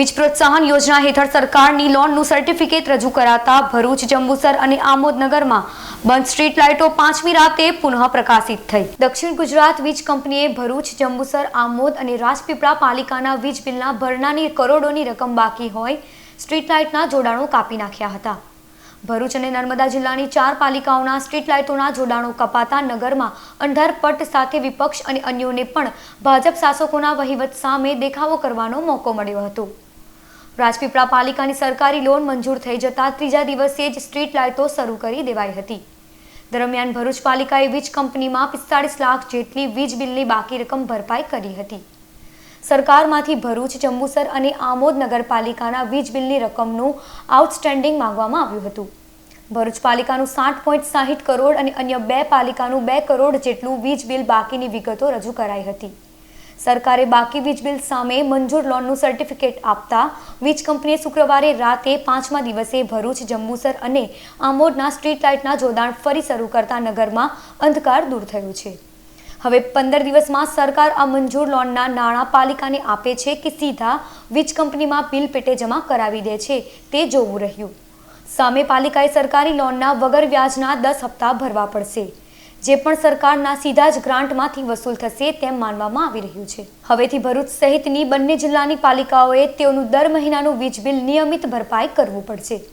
વીજ પ્રોત્સાહન યોજના હેઠળ સરકારની લોનનું સર્ટિફિકેટ રજૂ કરાતા ભરૂચ, જંબુસર અને આમોદનગરમાં બંધ સ્ટ્રીટ લાઇટો પાંચમી રાતે પુનઃ પ્રકાશિત થઈ. દક્ષિણ ગુજરાત વીજ કંપનીએ ભરૂચ, જંબુસર, આમોદ અને રાજપીપળા પાલિકાના વીજ બિલના ભરણાની કરોડોની રકમ બાકી હોય સ્ટ્રીટ લાઇટના જોડાણો કાપી નાખ્યા હતા. ભરૂચ અને નર્મદા જિલ્લાની ચાર પાલિકાઓના સ્ટ્રીટ લાઇટોના જોડાણો કપાતા નગરમાં અંધારપટ સાથે વિપક્ષ અને અન્યોને પણ ભાજપ શાસકોના વહીવટ સામે દેખાવો કરવાનો મોકો મળ્યો હતો. રાજપીપળા પાલિકાની સરકારી લોન મંજૂર થઈ જતા ત્રીજા દિવસે જ સ્ટ્રીટ લાઇટો શરૂ કરી દેવાઈ હતી. દરમિયાન ભરૂચ પાલિકાએ વીજ કંપનીમાં પિસ્તાળીસ લાખ જેટલી વીજ બિલની બાકી રકમ ભરપાઈ કરી હતી. સરકારમાંથી ભરૂચ, જંબુસર અને આમોદ નગરપાલિકાના વીજ બિલની રકમનું આઉટસ્ટેન્ડિંગ માંગવામાં આવ્યું હતું. ભરૂચ પાલિકાનું સાઠ પોઈન્ટ સાહીઠ કરોડ અને અન્ય બે પાલિકાનું બે કરોડ જેટલું વીજ બિલ બાકીની વિગતો રજૂ કરાઈ હતી. સરકારે બાકી વીજ બિલ સામે મંજૂર લોનનું સર્ટિફિકેટ આપતા વીજ કંપનીએ શુક્રવારે રાતે પાંચમા દિવસે ભરૂચ, જંબુસર અને આમોદના સ્ટ્રીટ લાઇટના જોડાણ ફરી શરૂ કરતા નગરમાં અંધકાર દૂર થયો છે. હવે પંદર દિવસમાં સરકાર આ મંજૂર લોનના નાણાં પાલિકાને આપે છે કે સીધા વીજ કંપનીમાં બિલ પેટે જમા કરાવી દે છે તે જોવું રહ્યું. સામે પાલિકાએ સરકારી લોનના વગર વ્યાજના દસ હપ્તા ભરવા પડશે. જે પણ સરકારના સીધા જ ગ્રાન્ટમાંથી વસૂલ થશે તેમ માનવામાં આવી રહ્યું છે. હવેથી ભરૂચ સહિતની બંને જિલ્લાની પાલિકાઓએ તેઓનું દર મહિનાનું વીજ બિલ નિયમિત ભરપાઈ કરવું પડશે.